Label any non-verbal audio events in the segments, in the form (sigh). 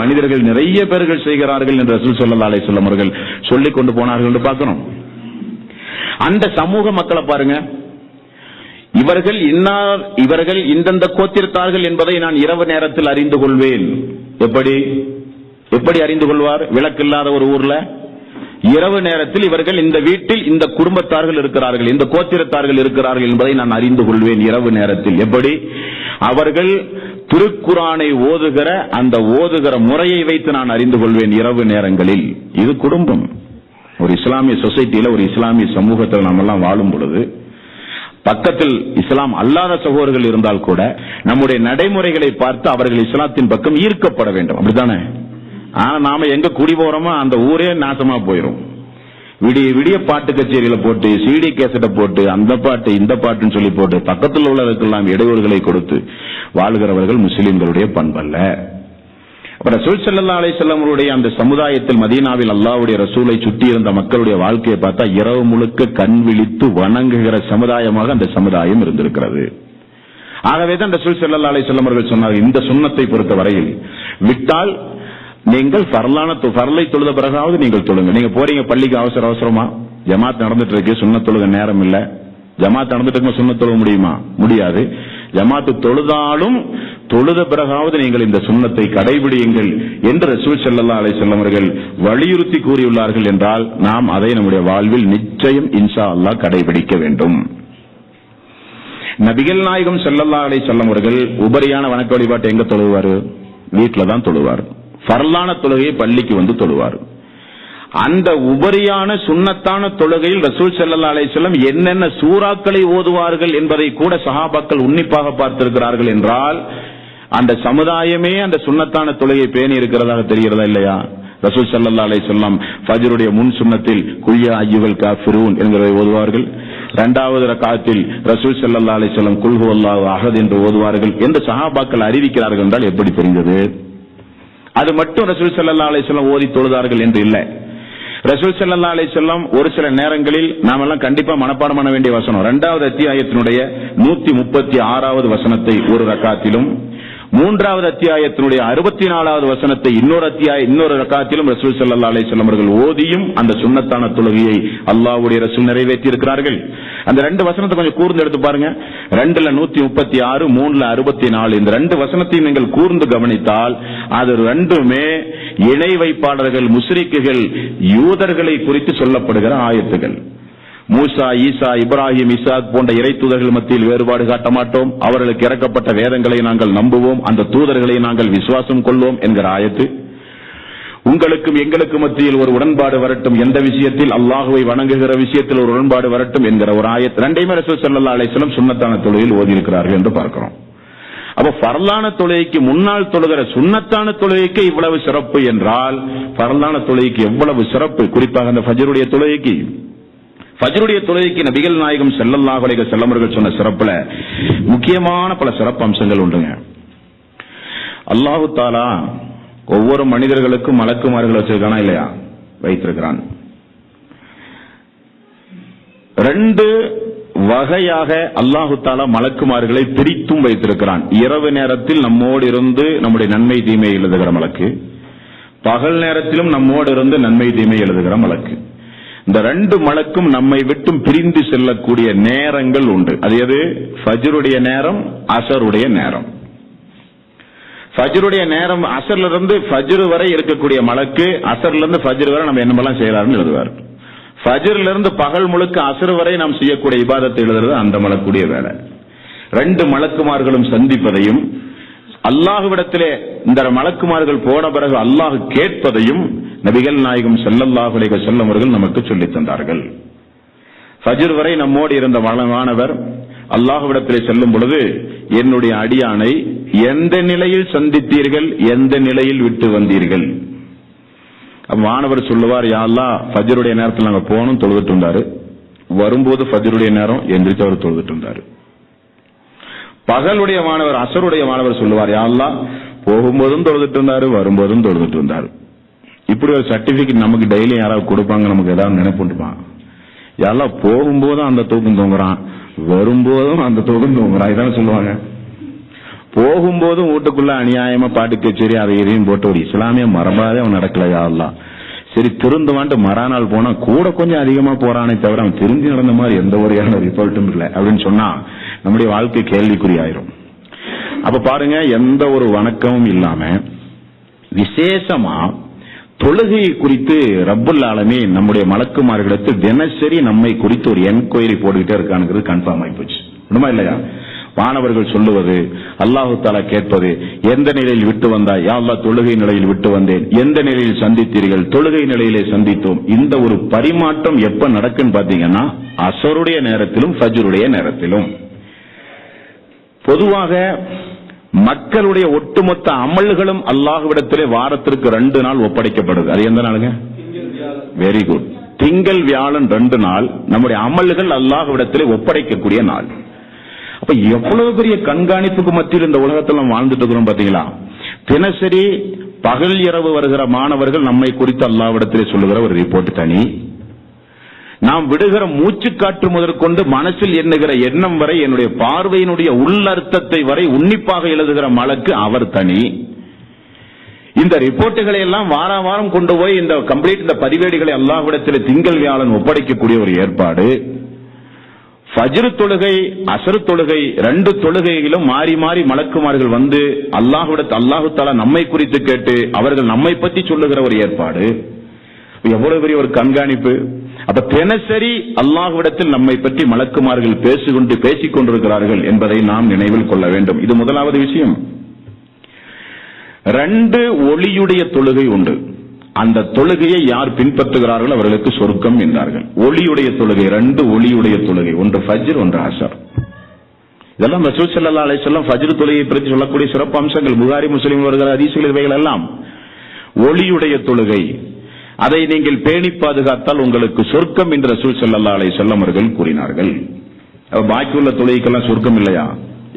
மனிதர்கள் நிறைய பேர்கள் செய்கிறார்கள் என்று ரசூல் ஸல்லல்லாஹு அலைஹி அவர்கள் சொல்லிக் கொண்டு போனார்கள் என்று பார்க்கணும் அந்த சமூக மக்களை பாருங்க. இவர்கள் இன்னார் இவர்கள் இந்தந்த கோத்திரத்தார்கள் என்பதை நான் இரவு நேரத்தில் அறிந்து கொள்வேன். எப்படி? எப்படி அறிந்து கொள்வார்? விளக்கு இல்லாத ஒரு ஊர்ல? இரவு நேரத்தில் இவர்கள் இந்த வீட்டில் இந்த குடும்பத்தார்கள் இருக்கிறார்கள் இந்த கோத்திரத்தார்கள் இருக்கிறார்கள் என்பதை நான் அறிந்து கொள்வேன் இரவு நேரத்தில். எப்படி? அவர்கள் திருக்குறானை ஓதுகிற அந்த ஓதுகிற முறையை வைத்து நான் அறிந்து கொள்வேன் இரவு நேரங்களில். இது குடும்பம். ஒரு இஸ்லாமிய சொசைட்டியில ஒரு இஸ்லாமிய சமூகத்தில் நாம் எல்லாம் வாழும் பொழுது பக்கத்தில் இஸ்லாம் அல்லாத சகோதரர்கள் இருந்தால் கூட நம்முடைய நடைமுறைகளை பார்த்து அவர்கள் இஸ்லாத்தின் பக்கம் ஈர்க்கப்பட வேண்டும். அப்படித்தானே? ஆனா நாம எங்க குடி போறோமோ அந்த ஊரே நாசமா போயிரும். விடிய விடிய பாட்டு கச்சேரியில போட்டு சிடி கேசட்டை போட்டு அந்த பாட்டு இந்த பாட்டுன்னு சொல்லி போட்டு பக்கத்தில் உள்ளதற்கெல்லாம் இடையூறுகளை கொடுத்து வாழ்கிறவர்கள் முஸ்லிம்களுடைய பண்பல்ல. ரசூல் ஸல்லல்லாஹு அலைஹி அந்த சமுதாயத்தில் மதீனாவில் அல்லாவுடைய ரசூலை சுற்றி இருந்த மக்களுடைய வாழ்க்கையை பார்த்தா இரவு முழுக்க கண் விழித்து வணங்குகிற சமுதாயமாக அந்த சமுதாயம் இருந்திருக்கிறது. ஆகவே தான் ரசூல் ஸல்லல்லாஹு அலைஹி வஸல்லம் அவர்கள் சொன்னார்கள் இந்த சுன்னத்தை பொறுத்த வரையில் விட்டால் நீங்கள் பரலான தொ- தொழுத பிறகாவது நீங்கள் தொழுங்க. நீங்க போறீங்க பள்ளிக்கு அவசர அவசரமா? ஜமாத் நடந்துட்டு இருக்கு சுண்ணத் தொழுக நேரம் இல்ல ஜமாத் நடந்துட்டு இருக்கும் சுண்ண தொழுக முடியுமா? முடியாது. ஜமாத்து தொழுதாலும் தொழுத பிறகாவது நீங்கள் இந்த சுண்ணத்தை கடைபிடியுங்கள் என்று ரசூல் செல்லல்லா அலை செல்லவர்கள் வலியுறுத்தி கூறியுள்ளார்கள் என்றால் நாம் அதை நம்முடைய வாழ்வில் நிச்சயம் இன்ஷா அல்லாஹ் கடைபிடிக்க வேண்டும். நபிகள் நாயகம் செல்லல்லா அலை செல்லவர்கள் உபரியான வணக்க வழிபாட்டை எங்க தொழுவாரு? வீட்டில தான் தொழுவார். பரலான தொழுகையை பள்ளிக்கு வந்து தொழுவார். அந்த உபரியான சுன்னத்தான தொழுகையில் ரசூல் ஸல்லல்லாஹு அலிசல்லம் என்னென்ன சூறாக்களை ஓதுவார்கள் என்பதை கூட சஹாபாக்கள் உன்னிப்பாக பார்த்திருக்கிறார்கள் என்றால் அந்த சமுதாயமே அந்த சுன்னத்தான தொழுகை பேணி இருக்கிறதாக தெரிகிறதா இல்லையா? ரசூல் சல்லா அலை வஸல்லம் ஃபஜ்ருடைய முன் சுன்னத்தில் குய்யா அய்யுகள் காஃபிரூன் என்கிறதை ஓதுவார்கள். இரண்டாவது காலத்தில் ரசூல் சல்லா அலை வஸல்லம் குல் ஹுவல்லாஹு அஹத் என்று ஓதுவார்கள் என்று சஹாபாக்கள் அறிவிக்கிறார்கள் என்றால் எப்படி தெரிந்தது? அது மட்டும் ரசூல் சல்லா அலைஹி வஸல்லம் ஓதி தொழுதார்கள் என்று இல்லை. ரசூல் சல்லா அலைஹி வஸல்லம் ஒரு சில நேரங்களில் நாம் எல்லாம் கண்டிப்பா மனப்பாடம் பண்ண வேண்டிய வசனம். இரண்டாவது அத்தியாயத்தினுடைய நூத்தி முப்பத்தி ஆறாவது வசனத்தை ஒரு ரக்காத்திலும் மூன்றாவது அத்தியாயத்தினுடைய அறுபத்தி நாலாவது வசனத்தை இன்னொரு அத்தியாய இன்னொரு ரக்காத்திலும் ரசூல் சல்லா அலைஹி வஸல்லம் அவர்கள் ஓதியும் அந்த சுண்ணத்தான தொழுகையை அல்லாஹ்வுடைய ரசூல் நிறைவேற்றி இருக்கிறார்கள் அந்த ரெண்டு வசனத்தை கொஞ்சம் கூர்ந்து எடுத்து பாருங்க. ரெண்டுல நூத்தி முப்பத்தி ஆறு மூணுல அறுபத்தி நாலு. இந்த ரெண்டு வசனத்தையும் நீங்கள் கூர்ந்து கவனித்தால் அது ரெண்டுமே இணை வைப்பாளர்கள் முஸ்ரிக்குகள் யூதர்களை குறித்து சொல்லப்படுகிற ஆயத்துகள். மூசா ஈசா இப்ராஹிம் இசாக் போன்ற இறை தூதர்கள் மத்தியில் வேறுபாடு காட்ட மாட்டோம். அவர்களுக்கு இறக்கப்பட்ட வேதங்களை நாங்கள் நம்புவோம். அந்த தூதர்களை நாங்கள் விசுவாசம் கொள்வோம் என்கிற ஆயத்து. உங்களுக்கும் எங்களுக்கு மத்தியில் ஒரு உடன்பாடு வரட்டும் எந்த விஷயத்தில் அல்லாஹுவை வணங்குகிற விஷயத்தில் ஒரு உடன்பாடு வரட்டும் என்கிற ஒரு ஆயத்து ரெண்டையுமே ரசூல் ஸல்லல்லாஹு அலைஹி வஸல்லம் சுன்னத்தான தொழுகையில் ஓதி என்று பார்க்கிறோம். அப்ப பரலான தொழுகைக்கு முன்னால் தொழுகிற சுன்னத்தான தொழுகைக்கு இவ்வளவு சிறப்பு என்றால் பரலான தொழுகைக்கு எவ்வளவு சிறப்பு? குறிப்பாக அந்த ஃபஜ்ருடைய தொழுகைக்கு பஜருடைய தொழுகைக்கு நபிகள் நாயகம் ஸல்லல்லாஹு அலைஹி சொன்ன சிறப்புல முக்கியமான பல சிறப்பு அம்சங்கள் உண்டுங்க. அல்லாஹு தாலா ஒவ்வொரு மனிதர்களுக்கும் மலக்குமார்கள் வச்சிருக்கானா இல்லையா? வைத்திருக்கிறான். ரெண்டு வகையாக அல்லாஹு தாலா மலக்குமார்களை பிரித்தும் வைத்திருக்கிறான். இரவு நேரத்தில் நம்மோடு இருந்து நம்முடைய நன்மை தீமை எழுதுகிற மலக்கு. பகல் நேரத்திலும் நம்மோடு இருந்து நன்மை தீமை எழுதுகிற மலக்கு. இந்த ரெண்டு மலக்கும் நம்மை விட்டும் பிரிந்து செல்லக்கூடிய நேரங்கள் உண்டு. அது எது? ஃபஜ்ருடைய நேரம் அசருடைய நேரம். ஃபஜருடைய நேரம் அசர்ல இருந்து ஃபஜ்ரு வரை இருக்கக்கூடிய மலக்கு அசர்ல இருந்து ஃபஜ்ரு வரை நம்ம என்னமெல்லாம் செய்யறாருன்னு எழுதுவார். ஃபஜர்ல இருந்து பகல் முழுக்க அசர் வரை நாம் செய்யக்கூடிய இபாதத்தை எழுதுறது அந்த மலக்குடைய வேலை. ரெண்டு மலக்குமார்களும் சந்திப்பதையும் அல்லாஹுவிடத்திலே இந்த மலக்குமார்கள் போன பிறகு அல்லாஹ் கேட்பதையும் நபிகள் நாயகம் ஸல்லல்லாஹு அலைஹி அவர்கள் நமக்கு சொல்லி தந்தார்கள். ஃபஜ்ர் வரை நம்மோடு இருந்த மாணவர் அல்லாஹ்விடத்திலே செல்லும் பொழுது என்னுடைய அடியானை எந்த நிலையில் சந்தித்தீர்கள் எந்த நிலையில் விட்டு வந்தீர்கள்? மாணவர் சொல்லுவார் யாழ்லா ஃபஜருடைய நேரத்தில் நாங்க போனோம் தொழுதுட்டு இருந்தாரு. வரும்போது ஃபஜருடைய நேரம் எந்திரிச்சு அவர் தொழுதுட்டு இருந்தாரு. பகலுடைய மாணவர் அசருடைய மாணவர் சொல்லுவார் யாழ்லா போகும்போதும் தொழுதுட்டு இருந்தாரு வரும்போதும் தொழுதுட்டு இருந்தாரு. இப்படி ஒரு சர்டிபிகேட் நமக்கு டெய்லி யாராவது கொடுப்பாங்க நமக்கு ஏதாவது நினைப்புட்டுப்பான் யாரெல்லாம் போகும்போதும் அந்த தூக்கம் தூங்குறான் வரும்போதும் அந்த தூக்கம் தூங்குறான் இதான சொல்லுவாங்க. போகும்போதும் வீட்டுக்குள்ள அநியாயமா பாட்டு கச்சேரி அதை இதையும் போட்டு ஒரு இஸ்லாமிய மரபாவே அவன் நடக்கல யாரெல்லாம் சரி திருந்துவான்ட்டு மறாநாள் போனா கூட கொஞ்சம் அதிகமா போறானே தவிர அவன் திருந்தி நடந்த மாதிரி எந்த வகையான (laughs) ரிசல்ட்டும் இல்லை. அப்படின்னு சொன்னா நம்முடைய வாழ்க்கை கேள்விக்குறி ஆயிரும் அப்ப பாருங்க எந்த ஒரு வணக்கமும் இல்லாம விசேஷமா தொழுகை குறித்து ரப்புல் நம்முடைய மலக்குமார்களுக்கு தினசரி நம்மை குறித்து ஒரு என்கொயரி போட்டுக்கிட்டே இருக்கானுங்கிறது கன்ஃபார்ம் ஆகி போச்சு. உண்மை இல்லையா? வானவர்கள் சொல்லுவது அல்லாஹு தாலா கேட்பது எந்த நிலையில் விட்டு வந்தாய்? யா தொழுகை நிலையில் விட்டு வந்தேன். எந்த நிலையில் சந்தித்தீர்கள்? தொழுகை நிலையிலே சந்தித்தோம். இந்த ஒரு பரிமாற்றம் எப்ப நடக்குன்னு பாத்தீங்கன்னா அசருடைய நேரத்திலும் ஃபஜ்ருடைய நேரத்திலும். பொதுவாக மக்களுடைய ஒட்டுமொத்த அமல்களும் அல்லாஹுவிடத்திலே வாரத்திற்கு ரெண்டு நாள் ஒப்படைக்கப்படுது. அது எந்த நாளுங்க? வெரி குட் திங்கள் வியாழன் ரெண்டு நாள். நம்முடைய அமல்கள் அல்லாஹுவிடத்திலே ஒப்படைக்கக்கூடிய நாள். அப்ப எவ்வளவு பெரிய கண்காணிப்புக்கு மத்தியில் இந்த உலகத்தில் நம்ம வாழ்ந்துட்டு இருக்கிறோம் பாத்தீங்களா? தினசரி பகல் இரவு வருகிற மாணவர்கள் நம்மை குறித்து அல்லாவிடத்திலே சொல்லுகிற ஒரு ரிப்போர்ட் தனி. நாம் விடுகிற மூச்சு காற்று முதற்கொண்டு மனசில் எண்ணுகிற எண்ணம் வரை என்னுடைய பார்வையினுடைய உள்ளர்த்தத்தை வரை உன்னிப்பாக எழுதுகிற மலக்கு அவர் தனி. இந்த ரிப்போர்ட்டுகளை எல்லாம் வார வாரம் கொண்டு போய் இந்த கம்ப்ளீட் இந்த பதிவேடுகளை அல்லாஹ்விடத்தில் திங்கள் வியாழன் ஒப்படைக்கக்கூடிய ஒரு ஏற்பாடு. ஃபஜ்ரு தொழுகை அசர் தொழுகை ரெண்டு தொழுகையிலும் மாறி மாறி மலக்குமார்கள் வந்து அல்லாஹ்விடத்து அல்லாஹு தாலா நம்மை குறித்து கேட்டு அவர்கள் நம்மை பற்றி சொல்லுகிற ஒரு ஏற்பாடு. எவ்வளவு பெரிய ஒரு கண்காணிப்பு. அப்ப தினசரி அல்லாஹ்விடத்தில் நம்மை பற்றி மலக்குமார்கள் பேசிக்கொண்டு பேசிக் கொண்டிருக்கிறார்கள் என்பதை நாம் நினைவில் கொள்ள வேண்டும். இது முதலாவது விஷயம். ரெண்டு ஒளியுடைய தொழுகை உண்டு. அந்த தொழுகையை யார் பின்பற்றுகிறார்கள் அவர்களுக்கு சொர்க்கம் என்றார்கள். ஒளியுடைய தொழுகை ரெண்டு ஒளியுடைய தொழுகை ஒன்று ஃபஜ்ர் ஒன்று அசர். இதெல்லாம் ரசூல் ஸல்லல்லாஹு அலைஹி ஃபஜ்ர் தொழுகையை பற்றி சொல்லக்கூடிய சிறப்பு அம்சங்கள். புகாரி முஸ்லீம் வருகிற ஹதீஸ்கள் இவைகள் எல்லாம் ஒளியுடைய தொழுகை அதை நீங்கள் பேணி பாதுகாத்தால் உங்களுக்கு சொர்க்கம் என்ற ரசூல் ஸல்லல்லாஹு அலைஹி வஸல்லம் அவர்கள் கூறினார்கள். பாக்கியுள்ள தொழுகைக்கெல்லாம் சொர்க்கம் இல்லையா?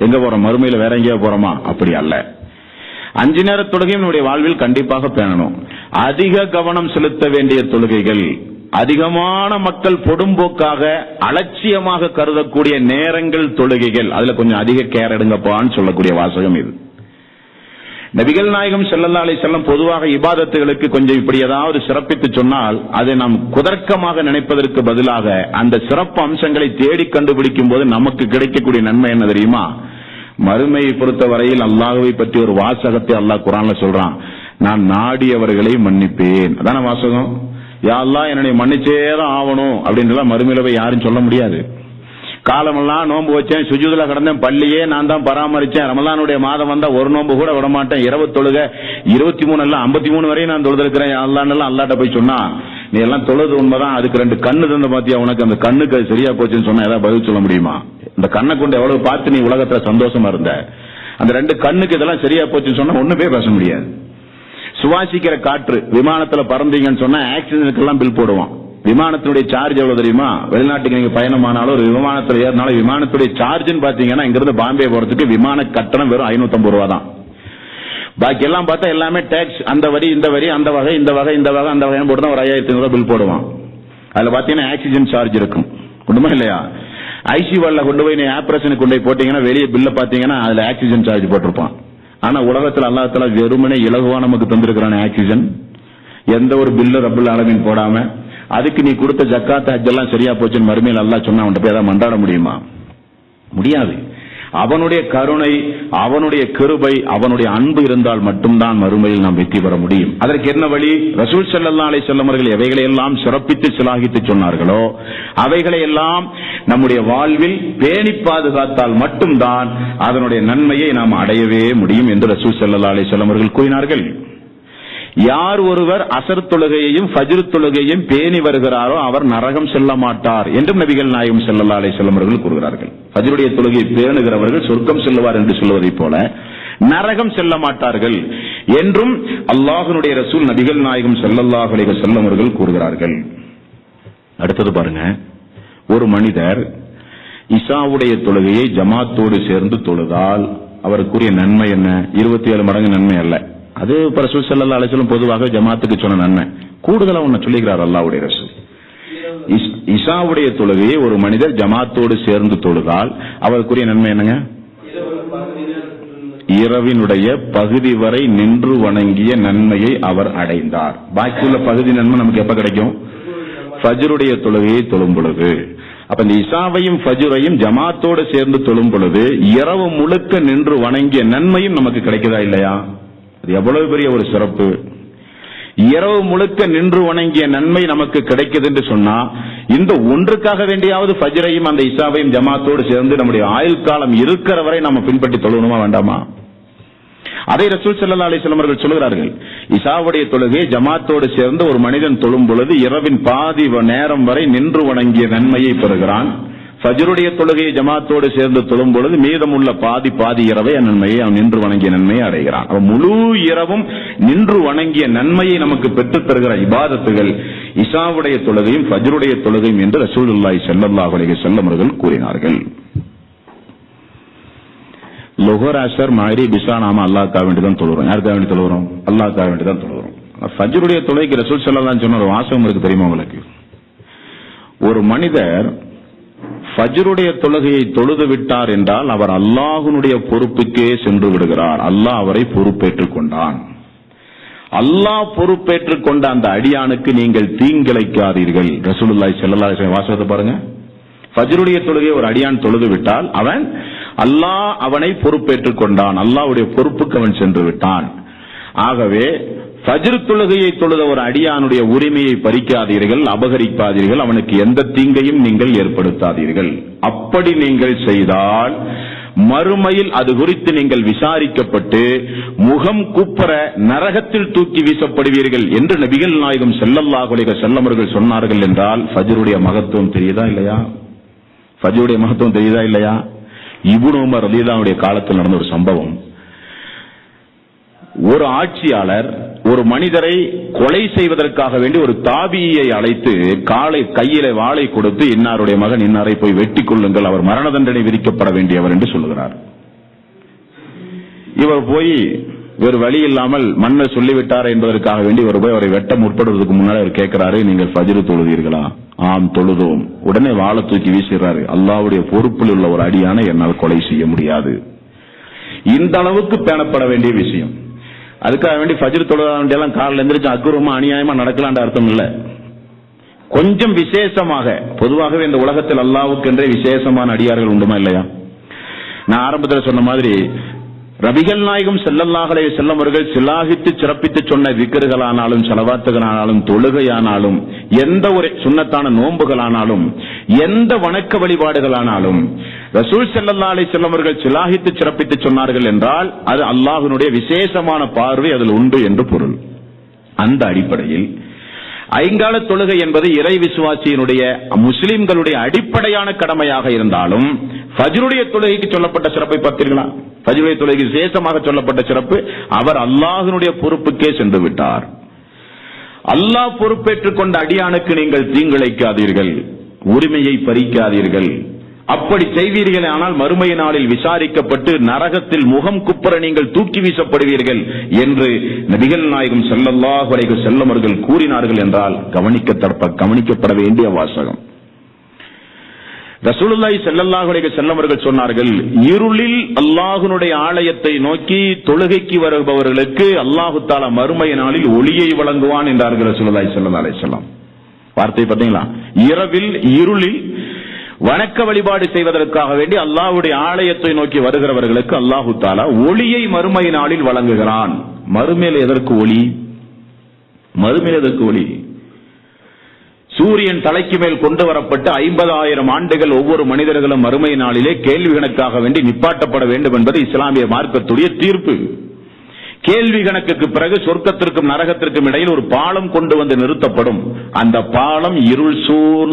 எங்க போறோம்? மறுமையில வேற எங்கேயோ போறோமா? அப்படி அல்ல. அஞ்சு நேர தொழுகையும் நம்முடைய வாழ்வில் கண்டிப்பாக பேணணும். அதிக கவனம் செலுத்த வேண்டிய தொழுகைகள் அதிகமான மக்கள் பொடும்போக்காக அலட்சியமாக கருதக்கூடிய நேரங்கள் தொழுகைகள். அதுல கொஞ்சம் அதிக கேர் எடுங்கப்பான்னு சொல்லக்கூடிய வாசகம் இது. நபிகள் நாயகம் ஸல்லல்லாஹு செல்லும் பொதுவாக இபாதத்துகளுக்கு கொஞ்சம் இப்படி ஏதாவது சிறப்பித்து சொன்னால் அதை நாம் குதர்க்கமாக நினைப்பதற்கு பதிலாக அந்த சிறப்பு அம்சங்களை தேடி கண்டுபிடிக்கும் போது நமக்கு கிடைக்கக்கூடிய நன்மை என்ன தெரியுமா? மறுமையை பொறுத்தவரையில் அல்லாஹுவை பற்றி ஒரு வாசகத்தை அல்லாஹ் குரான்ல சொல்றான். நான் நாடியவர்களை மன்னிப்பேன். அதான வாசகம்? யா அல்லாஹ் என்னை மன்னிச்சேதான் ஆகணும் அப்படின்றலாம் மறுமையில யாரும் சொல்ல முடியாது. காலமெல்லாம் நோன்பு வச்சேன் சுஜூதுல கிடந்தேன் பள்ளியே நான் தான் பராமரிச்சேன். ரமலானுடைய மாதம் வந்தா ஒரு நோன்பு கூட விட மாட்டேன் இரவு தொழுக இருபத்தி மூணு எல்லாம் ஐம்பத்தி மூணு வரையும் நான் தொழுதிருக்கிறேன். அல்லான்னு அல்லாட்ட போய் சொன்னா நீ எல்லாம் தொழுது உண்மைதான் அதுக்கு ரெண்டு கண்ணு தந்த பாத்தியா? உனக்கு அந்த கண்ணுக்கு அது சரியா போச்சுன்னு சொன்னா ஏதாவது பதில் சொல்ல முடியுமா? இந்த கண்ணை கொண்டு எவ்வளவு பார்த்து நீ உலகத்துல சந்தோஷமா இருந்த? அந்த ரெண்டு கண்ணுக்கு இதெல்லாம் சரியா போச்சுன்னு சொன்னா ஒண்ணுமே பேச முடியாது. சுவாசிக்கிற காற்று விமானத்துல பறந்தீங்கன்னு சொன்னா ஆக்சிடென்ட்க்கெல்லாம் பில் போடுவான். விமானத்தினுடைய சார்ஜ் எவ்வளவு தெரியுமா? வெளிநாட்டுக்கு நீங்க பயணமானாலும் ஒரு விமானத்துல ஏறினாலும் விமானத்துடைய சார்ஜ்னு பாத்தீங்கன்னா இங்கிருந்து பாம்பே போறதுக்கு விமான கட்டணம் வெறும் ஐநூத்தி ரூபா தான். பாக்கி எல்லாம் பார்த்தா எல்லாமே டேக்ஸ் அந்த வரி இந்த வரி அந்த வகை இந்த வகை இந்த வகை அந்த வகை போட்டு தான் ஒரு ஐயாயிரத்தி ஐநூறு பில் போடுவான். அதுல பாத்தீங்கன்னா ஆக்சிஜன் சார்ஜ் இருக்கும். உண்மை இல்லையா? ஐசி வார்டில் கொண்டு போய் நீ ஆப்ரேஷனுக்கு கொண்டு போய் போட்டீங்கன்னா வெளியே பில்ல பாத்தீங்கன்னா அதுல ஆக்சிஜன் சார்ஜ் போட்டிருப்பான். ஆனா உலகத்துல அல்லாத்துல வெறுமனே இலகுவா நமக்கு தந்திருக்கிறான ஆக்சிஜன் எந்த ஒரு பில்லு ரப்பல் அளவின் போடாம அதுக்கு நீ கொடுத்த ஜக்காத் ஹஜ் எல்லாம் சரியா போச்சுன்னு மறுமையில் அல்லாஹ் சொன்னா அவன்கிட்ட போய் ஏதாவது மண்டாட முடியுமா? முடியாது. அவனுடைய கருணை அவனுடைய கிருபை அவனுடைய அன்பு இருந்தால் மட்டும்தான் மறுமையில் நாம் வெற்றி பெற முடியும். அதற்கு என்ன வழி? ரசூல் செல்லல்லா அலை செல்லமர்கள் எவைகளை எல்லாம் சிறப்பித்து சிலாகித்து சொன்னார்களோ அவைகளை எல்லாம் நம்முடைய வாழ்வில் பேணி பாதுகாத்தால் மட்டும்தான் அதனுடைய நன்மையை நாம் அடையவே முடியும் என்று ரசூல் செல்லல்லா அலை செல்லமர்கள் கூறினார்கள். யார் ஒருவர் அசர் தொழுகையையும் ஃபஜ்ர் தொழுகையையும் பேணி வருகிறாரோ அவர் நரகம் செல்ல மாட்டார் என்றும் நபிகள் நாயகம் செல்லல்லா அலை வஸல்லம் அவர்கள் கூறுகிறார்கள். ஃபஜ்ருடைய தொழுகையை பேணுகிறவர்கள் சொர்க்கம் செல்லுவார் என்று சொல்வதைப் போல நரகம் செல்ல மாட்டார்கள் என்றும் அல்லாஹனுடைய ரசூல் நபிகள் நாயகம் செல்லல்லாஹ் அலைஹி வஸல்லம் அவர்கள் கூறுகிறார்கள். அடுத்தது பாருங்க. ஒரு மனிதர் இசாவுடைய தொழுகையை ஜமாத்தோடு சேர்ந்து தொழுதால் அவருக்குரிய நன்மை என்ன? இருபத்தி ஏழு மடங்கு நன்மை அல்ல. அது இப்ப ரசூல் ஸல்லல்லாஹு அலைஹி பொதுவாக ஜமாத்துக்கு சொன்ன நன்மை. கூடுதலா ஒன்னு சொல்லிக்கிறார் அல்லாவுடைய ரசூல். இஸ்- இசாவுடைய தொழுகையை ஒரு மனிதர் ஜமாத்தோடு சேர்ந்து தொழுதால் அவருக்குரிய நன்மை என்னங்க? இரவினுடைய பகுதி வரை நின்று வணங்கிய நன்மையை அவர் அடைந்தார். பாக்கியுள்ள பகுதி நன்மை நமக்கு எப்ப கிடைக்கும்? ஃபஜ்ருடைய தொழுகையை தொழும் பொழுது. அப்ப இந்த இசாவையும் ஃபஜ்ரையும் ஜமாத்தோடு சேர்ந்து தொழும் பொழுது இரவு முழுக்க நின்று வணங்கிய நன்மையும் நமக்கு கிடைக்குதா இல்லையா? அது எவ்வளவு பெரிய ஒரு சிறப்பு. இரவு முழுக்க நின்று வணங்கிய நன்மை நமக்கு கிடைக்குது என்று சொன்னா இந்த ஒன்றுக்காக வேண்டியாவது ஃபஜ்ரையும் அந்த இசாவையும் ஜமாத்தோடு சேர்ந்து நம்முடைய ஆயுள் காலம் இருக்கிற வரை நம்ம பின்பற்றி தொழுணுமா வேண்டாமா? அதை ரசூல் ஸல்லல்லாஹு அலைஹி அவர்கள் சொல்கிறார்கள் இசாவுடைய தொழுகை ஜமாத்தோடு சேர்ந்து ஒரு மனிதன் தொழும் பொழுது இரவின் பாதி நேரம் வரை நின்று வணங்கிய நன்மையை பெறுகிறான். ஃபஜருடைய தொழுகையை ஜமாத்தோடு சேர்ந்து தொழும் பொழுது மீதமுள்ள பாதி பாதி இரவை நன்மையை அவன் நின்று வணங்கிய நன்மையை அடைகிறான். அவன் முழு இரவும் நின்று வணங்கிய நன்மையை நமக்கு பெற்றுத் தருகிற இபாதத்துகள் இசாவுடைய தொழுகையும் ஃபஜருடைய தொழுகையும் என்று ரசூலுல்லாய் ஸல்லல்லாஹு அலைஹி செல்லமர்கள் கூறினார்கள். லுஹர் அசர் மாரி பிசா நாம அல்லாஹ்க்காக வேண்டி தான் தொழுகிறோம் யாருக்காக வேண்டி தொழுகிறோம் அல்லாஹ்க்காக வேண்டி தான் தொழுகிறோம் ஃபஜ்ருடைய தொழுகைக்கு ரசூல் ஸல்லல்லாஹு சொன்ன ஒரு வாசகம் இருக்கு தெரியுமா உங்களுக்கு? ஒரு மனிதர் ஃபஜ்ருடைய தொழுகையை தொழுது விட்டார் என்றால் அவர் அல்லாஹுனுடைய பொறுப்புக்கே சென்று விடுகிறார். அல்லாஹ் அவரை பொறுப்பேற்றுக் கொண்டான். அல்லாஹ் பொறுப்பேற்றுக் கொண்ட அந்த அடியானுக்கு நீங்கள் தீங்கிழைக்காதீர்கள். ரசூலுல்லாய் ஸல்லல்லாஹு வாசகத்தை பாருங்க. ஃபஜ்ருடைய தொழுகையை ஒரு அடியான் தொழுது விட்டால் அவன் அல்லாஹ் அவனை பொறுப்பேற்றுக் கொண்டான். அல்லாஹ்வுடைய பொறுப்புக்கு அவன் சென்று விட்டான். ஆகவே பஜ்ரு தொழுகையை தொழுத ஒரு அடியானுடைய உரிமையை பறிக்காதீர்கள் அபகரிக்காதீர்கள் அவனுக்கு எந்த தீங்கையும் நீங்கள் ஏற்படுத்தாதீர்கள். அப்படி நீங்கள் செய்தால் மறுமையில் அது குறித்து நீங்கள் விசாரிக்கப்பட்டு முகம் குப்புற நரகத்தில் தூக்கி வீசப்படுவீர்கள் என்று நபிகள் நாயகம் செல்லல்லாஹுலிக செல்லமர்கள் சொன்னார்கள் என்றால் ஃபஜ்ருடைய மகத்துவம் தெரியுதா இல்லையா? ஃபஜ்ருடைய மகத்துவம் தெரியுதா இல்லையா? இப்னு உமர் காலத்தில் நடந்த ஒரு சம்பவம். ஒரு ஆட்சியாளர் ஒரு மனிதரை கொலை செய்வதற்காக வேண்டி ஒரு தாபியை அழைத்து காலை கையில வாளை கொடுத்து இன்னாருடைய மகன் இன்னாரை போய் வெட்டிக் கொள்ளுங்கள் அவர் மரண தண்டனை விதிக்கப்பட வேண்டியவர் என்று சொல்லுகிறார். இவர் போய் வேறு வழி இல்லாமல் மன்னர் சொல்லிவிட்டார் என்பதற்காக வேண்டி இவர் போய் அவரை வெட்ட முற்படுவதற்கு முன்னாடி அவர் கேட்கிறாரு நீங்கள் ஃபஜ்ரு தொழுதீர்களா? ஆம் தொழுதோம். உடனே வாழை தூக்கி வீசுகிறாரு அல்லாவுடைய பொறுப்பில் உள்ள ஒரு அடியான என்னால் கொலை செய்ய முடியாது. இந்த அளவுக்கு பேணப்பட வேண்டிய விஷயம். அதுக்காக வேண்டி ஃபஜ்ர் தொழுத வேண்டியெல்லாம் காலில் எந்திரிச்சு அக்குரமா அநியாயமா நடக்கலான்ற அர்த்தம் இல்ல. கொஞ்சம் விசேஷமாக பொதுவாகவே இந்த உலகத்தில் அல்லாவுக்கென்றே விசேஷமான அடியார்கள் உண்டுமா இல்லையா? நான் ஆரம்பத்தில் சொன்ன மாதிரி ரபிகள் நாயகம் செல்லல்லாஹலை செல்லம் அவர்கள் சிலாகித்து சிறப்பித்து சொன்ன விக்கர்களானாலும் செலவாத்துகளானாலும் தொழுகையானாலும் எந்த ஒரு சுண்ணத்தான நோன்புகளானாலும் எந்த வணக்க வழிபாடுகளானாலும் ரசூல் செல்லல்லா அலை சிலாகித்து சிறப்பித்து சொன்னார்கள் என்றால் அது அல்லாஹினுடைய விசேஷமான பார்வை அதில் உண்டு என்று பொருள். அந்த அடிப்படையில் ஐங்கால தொழுகை என்பது இறை விசுவாசியினுடைய முஸ்லிம்களுடைய அடிப்படையான கடமையாக இருந்தாலும் ஃபஜ்ருடைய தொழுகைக்கு சொல்லப்பட்ட சிறப்பை பார்த்தீர்களா ஃபஜ்ருடைய தொழுகைக்கு விசேஷமாக சொல்லப்பட்ட சிறப்பு அவர் அல்லாஹினுடைய பொறுப்புக்கே சென்று விட்டார். அல்லாஹ் பொறுப்பேற்றுக் கொண்ட அடியானுக்கு நீங்கள் தீங்கிழைக்காதீர்கள் உரிமையை பறிக்காதீர்கள். அப்படி செய்வீர்கள் ஆனால் மறுமை நாளில் விசாரிக்கப்பட்டு நரகத்தில் முகம் குப்புற நீங்கள் தூக்கி வீசப்படுவீர்கள் என்று நபிகள் நாயகம் ஸல்லல்லாஹு செல்லமர்கள் கூறினார்கள் என்றால் கவனிக்க கவனிக்கப்பட வேண்டிய வாசகம். ரசூலுல்லாய் ஸல்லல்லாஹு செல்லமர்கள் சொன்னார்கள் இருளில் அல்லாஹுனுடைய ஆலயத்தை நோக்கி தொழுகைக்கு வருபவர்களுக்கு அல்லாஹு தஆலா மறுமை நாளில் ஒளியை வழங்குவான் என்றார்கள் ரசூலுல்லாய் ஸல்லல்லாஹு அலைஹி செல்லம் வார்த்தை பார்த்தீங்களா? இரவில் இருளில் வணக்க வழிபாடு செய்வதற்காக வேண்டி அல்லாஹ்வுடைய ஆலயத்தை நோக்கி வருகிறவர்களுக்கு அல்லாஹு தாலா ஒளியை மறுமை நாளில் வழங்குகிறான். மறுமையில் எதற்கு ஒளி? மறுமையில் எதற்கு ஒளி? சூரியன் தலைக்கு மேல் கொண்டு வரப்பட்டு ஐம்பதாயிரம் ஆண்டுகள் ஒவ்வொரு மனிதர்களும் மறுமை நாளிலே கேள்வி கணக்காக வேண்டி நிப்பாட்டப்பட வேண்டும் என்பது இஸ்லாமிய மார்க்கத்துடைய தீர்ப்பு. கேள்வி கணக்குக்கு பிறகு சொர்க்கத்திற்கும் நரகத்திற்கும் இடையில் ஒரு பாலம் கொண்டு வந்து நிறுத்தப்படும். அந்த பாலம் இருள் சூழ்ந்த